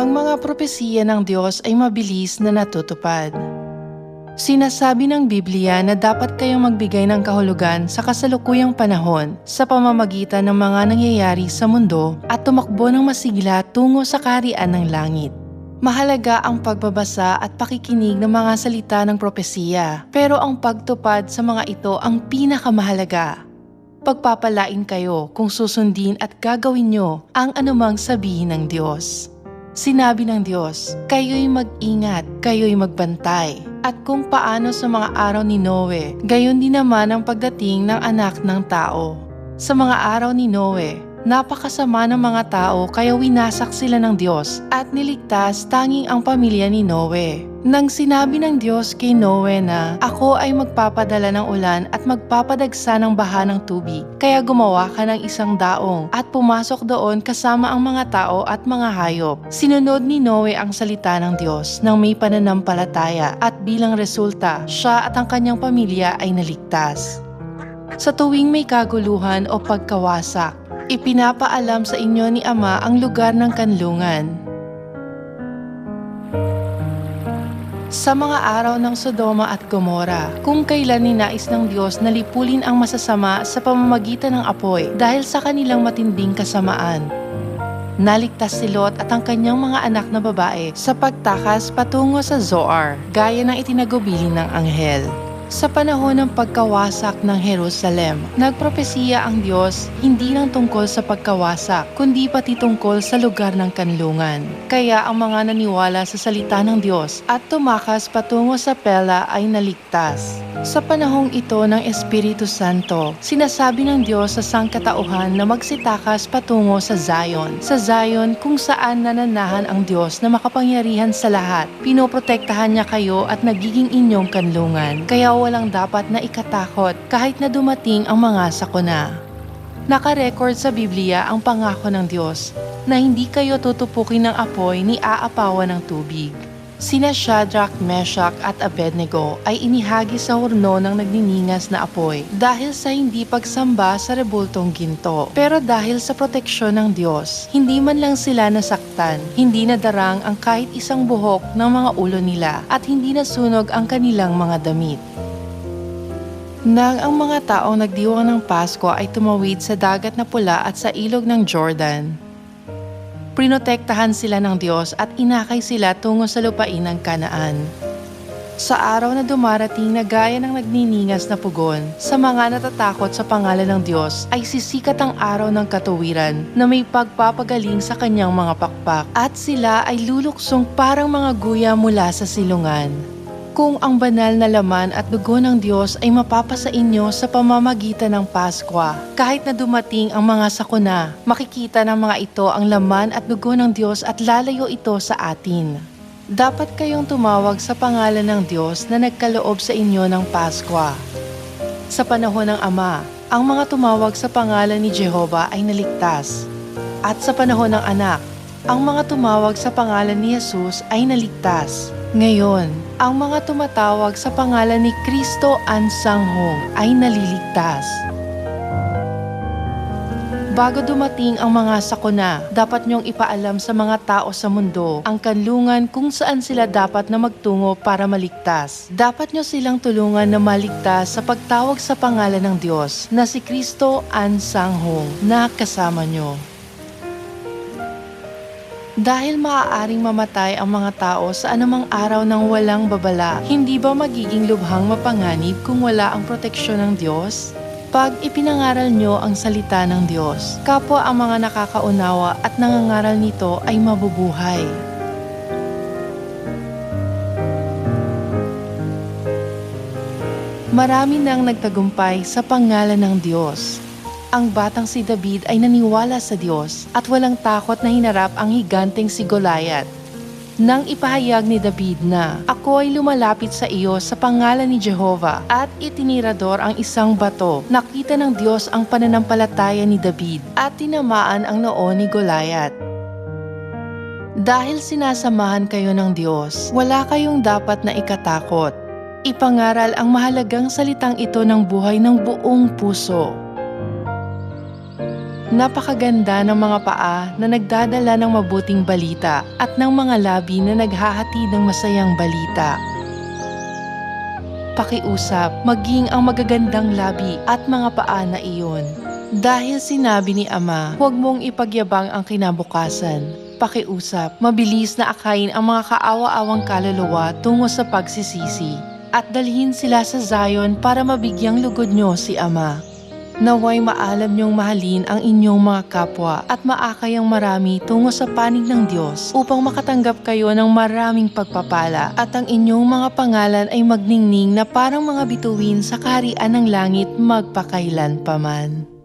Ang mga propesiya ng Diyos ay mabilis na natutupad. Sinasabi ng Biblia na dapat kayong magbigay ng kahulugan sa kasalukuyang panahon sa pamamagitan ng mga nangyayari sa mundo at tumakbo ng masigla tungo sa kaharian ng langit. Mahalaga ang pagbabasa at pakikinig ng mga salita ng propesiya, pero ang pagtupad sa mga ito ang pinakamahalaga. Pagpapalain kayo kung susundin at gagawin nyo ang anumang sabihin ng Diyos. Sinabi ng Diyos, kayo'y mag-ingat, kayo'y magbantay. At kung paano sa mga araw ni Noe, gayon din naman ang pagdating ng anak ng tao. Sa mga araw ni Noe, napakasama ng mga tao kaya winasak sila ng Diyos at niligtas tanging ang pamilya ni Noe. Nang sinabi ng Diyos kay Noe na, Ako ay magpapadala ng ulan at magpapadagsa ng baha ng tubig, kaya gumawa ka ng isang daong at pumasok doon kasama ang mga tao at mga hayop. Sinunod ni Noe ang salita ng Diyos nang may pananampalataya at bilang resulta, siya at ang kanyang pamilya ay naligtas. Sa tuwing may kaguluhan o pagkawasak, ipinapaalam sa inyo ni Ama ang lugar ng kanlungan. Sa mga araw ng Sodoma at Gomora, kung kailan ninais ng Diyos na lipulin ang masasama sa pamamagitan ng apoy dahil sa kanilang matinding kasamaan. Naligtas si Lot at ang kanyang mga anak na babae sa pagtakas patungo sa Zoar, gaya ng itinagubilin ng anghel. Sa panahon ng pagkawasak ng Jerusalem, nagpropesiya ang Diyos hindi lang tungkol sa pagkawasak, kundi pati tungkol sa lugar ng kanlungan. Kaya ang mga naniwala sa salita ng Diyos at tumakas patungo sa Pela ay naligtas. Sa panahong ito ng Espiritu Santo, sinasabi ng Diyos sa sangkatauhan na magsitakas patungo sa Zion. Sa Zion kung saan nananahan ang Diyos na makapangyarihan sa lahat. Pinoprotektahan niya kayo at nagiging inyong kanlungan. Kaya walang dapat na ikatakot kahit na dumating ang mga sakuna. Nakarecord sa Biblia ang pangako ng Diyos na hindi kayo tutupukin ng apoy ni aapawan ng tubig. Sina Shadrach, Meshach at Abednego ay inihagi sa horno ng nagniningas na apoy dahil sa hindi pagsamba sa rebultong ginto. Pero dahil sa proteksyon ng Diyos, hindi man lang sila nasaktan, hindi nadarang ang kahit isang buhok ng mga ulo nila at hindi nasunog ang kanilang mga damit. Nang ang mga taong nagdiwang ng Pasko ay tumawid sa dagat na pula at sa ilog ng Jordan, prinotektahan sila ng Diyos at inakay sila tungo sa lupain ng Kanaan. Sa araw na dumarating na gaya ng nagniningas na pugon, sa mga natatakot sa pangalan ng Diyos ay sisikat ang araw ng katuwiran na may pagpapagaling sa kanyang mga pakpak. At sila ay luluksong parang mga guya mula sa silungan kung ang banal na laman at dugo ng Diyos ay mapapasa inyo sa pamamagitan ng Paskwa. Kahit na dumating ang mga sakuna, makikita ng mga ito ang laman at dugo ng Diyos at lalayo ito sa atin. Dapat kayong tumawag sa pangalan ng Diyos na nagkaloob sa inyo ng Paskwa. Sa panahon ng Ama, ang mga tumawag sa pangalan ni Jehova ay naligtas. At sa panahon ng Anak, ang mga tumawag sa pangalan ni Jesus ay naligtas. Ngayon, ang mga tumatawag sa pangalan ni Kristo Ansanghong ay naliligtas. Bago dumating ang mga sakuna, dapat niyong ipaalam sa mga tao sa mundo ang kanlungan kung saan sila dapat na magtungo para maligtas. Dapat niyo silang tulungan na maligtas sa pagtawag sa pangalan ng Diyos na si Kristo Ansanghong na kasama niyo. Dahil maaaring mamatay ang mga tao sa anumang araw ng walang babala, hindi ba magiging lubhang mapanganib kung wala ang proteksyon ng Diyos? Pag ipinangaral nyo ang salita ng Diyos, kapwa ang mga nakakaunawa at nangangaral nito ay mabubuhay. Marami nang nagtagumpay sa pangalan ng Diyos. Ang batang si David ay naniwala sa Diyos at walang takot na hinarap ang higanteng si Goliath. Nang ipahayag ni David na, Ako ay lumalapit sa iyo sa pangalan ni Jehova at itinirador ang isang bato. Nakita ng Diyos ang pananampalataya ni David at tinamaan ang noo ni Goliath. Dahil sinasamahan kayo ng Diyos, wala kayong dapat na ikatakot. Ipangaral ang mahalagang salitang ito ng buhay ng buong puso. Napakaganda ng mga paa na nagdadala ng mabuting balita at ng mga labi na naghahatid ng masayang balita. Pakiusap, maging ang magagandang labi at mga paa na iyon. Dahil sinabi ni Ama, huwag mong ipagyabang ang kinabukasan. Pakiusap, mabilis na akayin ang mga kaawa-awang kaluluwa tungo sa pagsisisi at dalhin sila sa Zion para mabigyang lugod nyo si Ama. Naway maalam niyong mahalin ang inyong mga kapwa at maakay ang marami tungo sa panig ng Diyos upang makatanggap kayo ng maraming pagpapala at ang inyong mga pangalan ay magningning na parang mga bituin sa kaharian ng langit magpakailan paman.